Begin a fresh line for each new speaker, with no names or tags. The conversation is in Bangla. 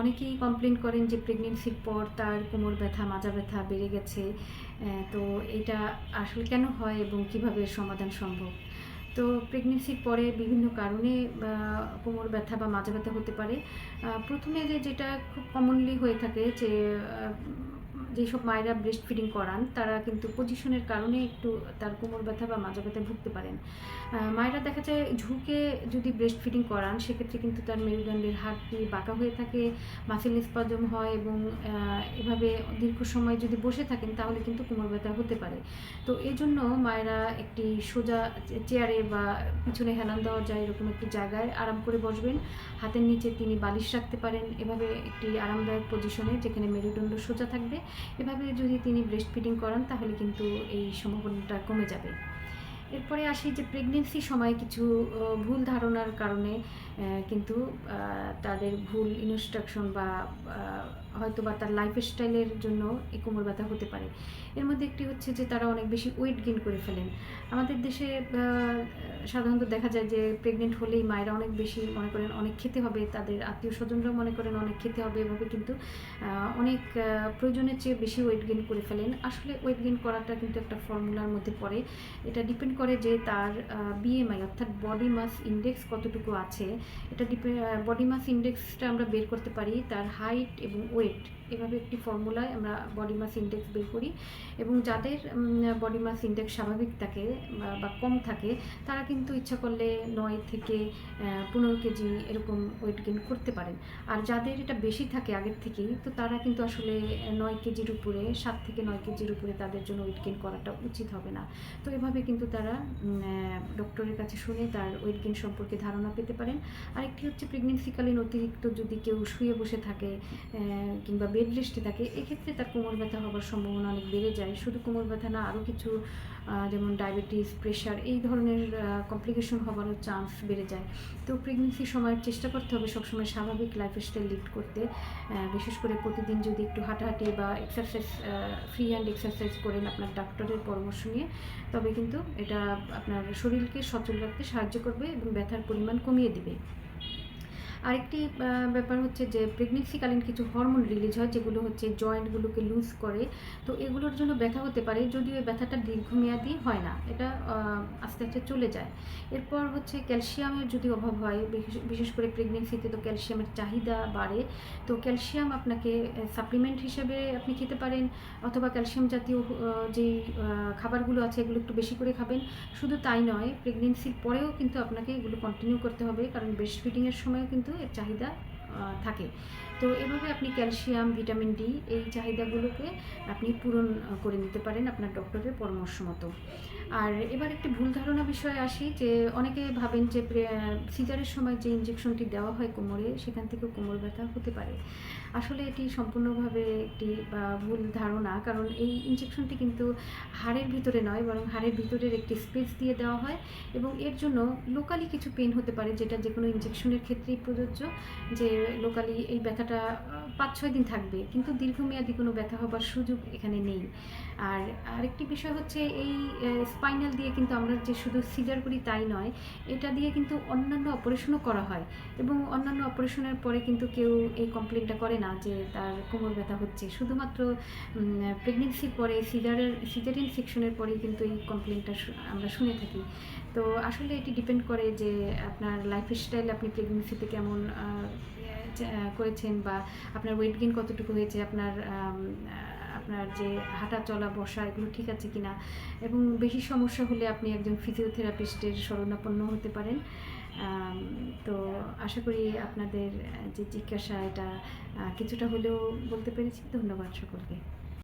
অনেকেই কমপ্লেন করেন যে প্রেগনেন্সির পর তার কোমর ব্যথা, মাজা ব্যথা বেড়ে গেছে। তো এটা আসলে কেন হয় এবং কীভাবে সমাধান সম্ভব? তো প্রেগনেন্সির পরে বিভিন্ন কারণে কোমর ব্যথা বা মাজা ব্যথা হতে পারে। প্রথমে যে যেটা খুব কমনলি হয়ে থাকে যে যেসব মায়েরা ব্রেস্ট ফিডিং করান, তারা কিন্তু পজিশনের কারণে একটু তার কোমর ব্যথা বা মাজা ব্যথায় ভুগতে পারেন। মায়েরা দেখা যায় ঝুঁকে যদি ব্রেস্ট ফিডিং করান, সেক্ষেত্রে কিন্তু তার মেরুদণ্ডের হাড়টি বাঁকা হয়ে থাকে মাসেল নিষ্পাদন হয় এবং এভাবে দীর্ঘ সময় যদি বসে থাকেন, তাহলে কিন্তু কোমর ব্যথা হতে পারে। তো এই জন্য মায়েরা একটি সোজা চেয়ারে বা পিছনে হেলান দেওয়া যায়, এরকম একটি জায়গায় আরাম করে বসবেন। হাতের নিচে তিনি বালিশ রাখতে পারেন। এভাবে একটি আরামদায়ক পজিশনে যেখানে মেরুদণ্ড সোজা থাকবে। এভাবে যদি তিনি ব্রেস্ট ফিডিং করান তাহলে কিন্তু এই সম্ভাবনাটা কমে যাবে। এরপরে আসি যে প্রেগনেন্সি সময় কিছু ভুল ধারণার কারণে কিন্তু তাদের ভুল ইনস্ট্রাকশন বা হয়তো বা তার লাইফ স্টাইলের জন্য এই কোমর ব্যথা হতে পারে। এর মধ্যে একটি হচ্ছে যে তারা অনেক বেশি ওয়েট গেইন করে ফেলেন। আমাদের দেশে সাধারণত দেখা যায় যে প্রেগনেন্ট হলেই মায়েরা অনেক বেশি মনে করেন অনেক খেতে হবে, তাদের আত্মীয় স্বজনরাও মনে করেন অনেক খেতে হবে, এভাবে কিন্তু অনেক প্রয়োজনের চেয়ে বেশি ওয়েট গেইন করে ফেলেন। আসলে ওয়েট গেইন করাটা কিন্তু একটা ফর্মুলার মধ্যে পড়ে। এটা ডিপেন্ড করে যে তার বিএমআই অর্থাৎ বডি মাস ইন্ডেক্স কতটুকু আছে, এটা বডি মাস ইন্ডেক্সটা আমরা বের করতে পারি তার হাইট এবং ওয়েট এভাবে একটি ফর্মুলায় আমরা বডি মাস ইন্ডেক্স বের করি এবং যাদের বডি মাস ইন্ডেক্স স্বাভাবিক থাকে বা- কম থাকে, তারা কিন্তু ইচ্ছা করলে নয় থেকে পনেরো কেজি এরকম ওয়েট গেইন করতে পারেন। আর যাদের এটা বেশি থাকে আগের থেকেই, তো তারা কিন্তু আসলে নয় কেজির উপরে, সাত থেকে নয় কেজির উপরে তাদের জন্য ওয়েট গেইন করাটা উচিত হবে না। তো এভাবে কিন্তু তারা ডক্টরের কাছে শুনে তার ওয়েট গেইন সম্পর্কে ধারণা পেতে পারেন। আরেকটি হচ্ছে প্রেগনেন্সিকালীন অতিরিক্ত যদি কেউ শুয়ে বসে থাকে কিংবা বেড রেস্টে থাকে। এক্ষেত্রে তার কোমর ব্যথা হওয়ার সম্ভাবনা অনেক বেড়ে যায়। শুধু কোমর ব্যথা না, আরও কিছু যেমন ডায়াবেটিস, প্রেশার, এই ধরনের কমপ্লিকেশন হওয়ারও চান্স বেড়ে যায়। তো প্রেগনেন্সির সময় চেষ্টা করতে হবে সবসময় স্বাভাবিক লাইফস্টাইল লিড করতে। বিশেষ করে প্রতিদিন যদি একটু হাঁটাহাঁটি বা এক্সারসাইজ ফ্রি হ্যান্ড এক্সারসাইজ করেন আপনার ডাক্তারের পরামর্শ নিয়ে, তবে কিন্তু এটা আপনার শরীরকে সচল রাখতে সাহায্য করবে এবং ব্যথার পরিমাণ কমিয়ে দিবে। আরেকটি ব্যাপার হচ্ছে যে প্রেগনেন্সিকালীন কিছু হরমোন রিলিজ হয়, যেগুলো হচ্ছে জয়েন্টগুলোকে লুজ করে। তো এগুলোর জন্য ব্যথা হতে পারে, যদিও এই ব্যথাটা দীর্ঘমেয়াদী হয় না, এটা আস্তে আস্তে চলে যায়। এরপর হচ্ছে ক্যালসিয়ামের যদি অভাব হয়, বিশেষ- করে প্রেগনেন্সিতে তো ক্যালসিয়ামের চাহিদা বাড়ে, তো ক্যালসিয়াম আপনাকে সাপ্লিমেন্ট হিসেবে আপনি খেতে পারেন, অথবা ক্যালসিয়াম জাতীয় যেই খাবারগুলো আছে, এগুলো একটু বেশি করে খাবেন। শুধু তাই নয় প্রেগনেন্সির পরেও কিন্তু আপনাকে এগুলো কন্টিনিউ করতে হবে, কারণ ব্রেস্ট ফিডিংয়ের সময়ও কিন্তু এর চাহিদা থাকে। তো এভাবে আপনি ক্যালসিয়াম, ভিটামিন ডি এই চাহিদাগুলোকে আপনি পূরণ করে নিতে পারেন আপনার ডক্টরের পরামর্শ মতো। আর এবার একটি ভুল ধারণা বিষয়ে আসি, যে অনেকে ভাবেন যে সিজারের সময় যে ইঞ্জেকশনটি দেওয়া হয় কোমরে, সেখান থেকে কোমর ব্যথা হতে পারে। আসলে এটি সম্পূর্ণভাবে একটি ভুল ধারণা, কারণ এই ইঞ্জেকশনটি কিন্তু হাড়ের ভিতরে নয়, বরং হাড়ের ভিতরের একটি স্পেস দিয়ে দেওয়া হয় এবং এর জন্য লোকালি কিছু পেন হতে পারে, যেটা যে কোনো ইঞ্জেকশনের ক্ষেত্রেই প্রযোজ্য, যে লোকালি এই ব্যথাটা পাঁচ ছয় দিন থাকবে, কিন্তু দীর্ঘমেয়াদী কোনো ব্যথা হবার সুযোগ এখানে নেই। আর আরেকটি বিষয় হচ্ছে এই স্পাইনাল দিয়ে কিন্তু আমরা যে শুধু সিজার করি তাই নয়, এটা দিয়ে কিন্তু অন্যান্য অপারেশনও করা হয়। এবং অন্যান্য অপারেশনের পরে কিন্তু কেউ এই কমপ্লেনটা করে না যে তার কোমর ব্যথা হচ্ছে। শুধুমাত্র প্রেগনেন্সির পরে, সিজারের সিজারিয়ান সেকশনের পরেই কিন্তু এই কমপ্লেনটা আমরা শুনে থাকি। তো আসলে এটি ডিপেন্ড করে যে আপনার লাইফ স্টাইল আপনি প্রেগনেন্সিতে কেমন করেছেন বা আপনার ওয়েট গেইন কতটুকু হয়েছে, আপনার আপনার যে হাঁটা চলা বসা এগুলো ঠিক আছে কিনা এবং বেশি সমস্যা হলে আপনি একজন ফিজিওথেরাপিস্টের শরণাপন্ন হতে পারেন। তো আশা করি আপনাদের যে জিজ্ঞাসা এটা কিছুটা হলেও বলতে পেরেছি। ধন্যবাদ সকলকে।